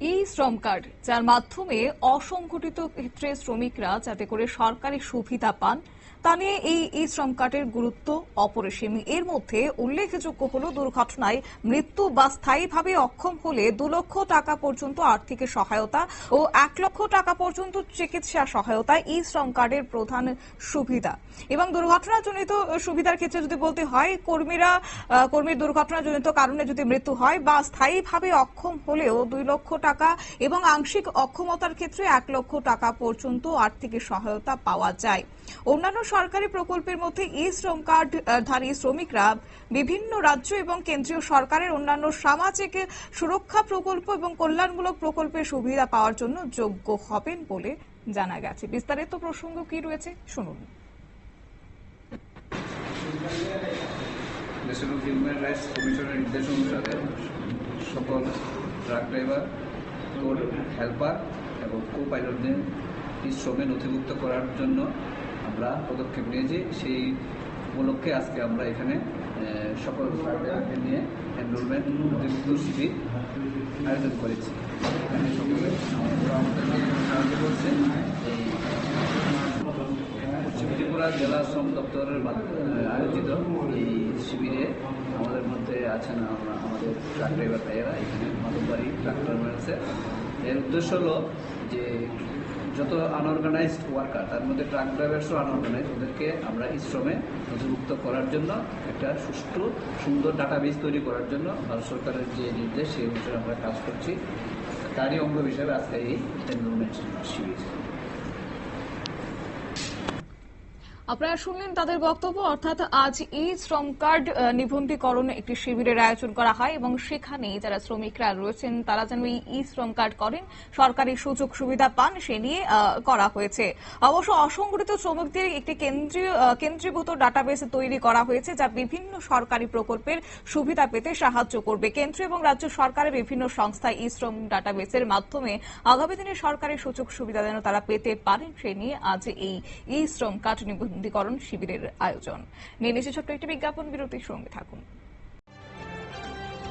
ই শ্রম কার্ড, যার মাধ্যমে অসংগঠিত ক্ষেত্রে শ্রমিকরা যাতে করে সরকারি সুবিধা পান, তা নিয়ে এই ই শ্রম কার্ডের গুরুত্ব অপরিসীম। এর মধ্যে উল্লেখযোগ্য হল দুর্ঘটনায় মৃত্যু বা স্থায়ীভাবে অক্ষম হলে দু লক্ষ টাকা পর্যন্ত আর্থিক সহায়তা ও এক লক্ষ টাকা পর্যন্ত চিকিৎসা সহায়তা ই শ্রম কার্ডের প্রধান সুবিধা। এবং দুর্ঘটনাজনিত সুবিধার ক্ষেত্রে যদি বলতে হয়, কর্মীরা কর্মীর দুর্ঘটনাজনিত কারণে যদি মৃত্যু হয় বা স্থায়ীভাবে অক্ষম হলেও দুই লক্ষ টাকা এবং আংশিক অক্ষমতার ক্ষেত্রে এক লক্ষ টাকা পর্যন্ত আর্থিক সহায়তা পাওয়া যায়। অন্যান্য সরকারি প্রকল্পের মধ্যে ই শ্রম কার্ড ধারী শ্রমিকরা বিভিন্ন রাজ্য এবং কেন্দ্রীয় সরকারের অন্যান্য সামাজিক সুরক্ষা প্রকল্প এবং কল্যাণমূলক প্রকল্পের সুবিধা পাওয়ার জন্য যোগ্য হবেন বলে জানা গেছে। বিস্তারিত প্রসঙ্গ কি রয়েছে শুনুন। ন্যাশনাল হিউম্যান রাইটস কমিশনের নির্দেশ অনুসারে সকল ট্রাক ড্রাইভার কোড হেল্পার এবং কো পাইলটদের শ্রমে নথিভুক্ত করার জন্য আমরা পদক্ষেপ নিয়েছি সেই উপলক্ষে আজকে আমরা এখানে সকল নিয়ে এনরোলমেন্ট শিবির আয়োজন করেছি। এখানে সকলে সাহায্য পশ্চিম ত্রিপুরা জেলা শ্রম দপ্তরের আয়োজিত এই শিবিরে আমাদের আছেন আমরা- আমাদের ট্রাক ড্রাইভার ভাইয়েরা এখানে মাদকবাড়ি ট্রাক টার্মিনালসে এর উদ্দেশ্য হলো যে যত আনঅর্গানাইজড ওয়ার্কার তার মধ্যে ট্রাক ড্রাইভার্সও আনঅর্গানাইজ ওদেরকে আমরা শ্রমে নথিভুক্ত করার জন্য, একটা সুষ্ঠু, সুন্দর ডাটাবেস তৈরি করার জন্য ভারত সরকারের যে নির্দেশ, সেই অনুসারে আমরা কাজ করছি। তারই অঙ্গ হিসাবে আজকে এই এনরোলমেন্ট শিবির আপনারা শুনলেন তাদের বক্তব্য, অর্থাৎ আজ ই শ্রম কার্ড নিবন্ধীকরণ একটি শিবিরের আয়োজন করা হয় এবং সেখানে যারা শ্রমিকরা রয়েছেন তারা যেন এই ই শ্রম কার্ড করেন, সরকারি সুযোগ সুবিধা পান সে নিয়ে করা হয়েছে। অবশ্য অসংগঠিত শ্রমিকদের একটি কেন্দ্রীয় কেন্দ্রীভূত ডাটাবেস তৈরি করা হয়েছে যা বিভিন্ন সরকারি প্রকল্পের সুবিধা পেতে সাহায্য করবে। কেন্দ্র এবং রাজ্য সরকারের বিভিন্ন সংস্থা ই শ্রম ডাটাবেসের মাধ্যমে আগামী দিনে সরকারি সুযোগ সুবিধা যেন তারা পেতে পারেন সে নিয়ে আজ এই ই শ্রম কার্ড নিবন্ধীকরণ শিবিরের আয়োজন। নিয়ে নিচ্ছে ছোট্ট একটি বিজ্ঞাপন বিরতির সঙ্গে থাকুন।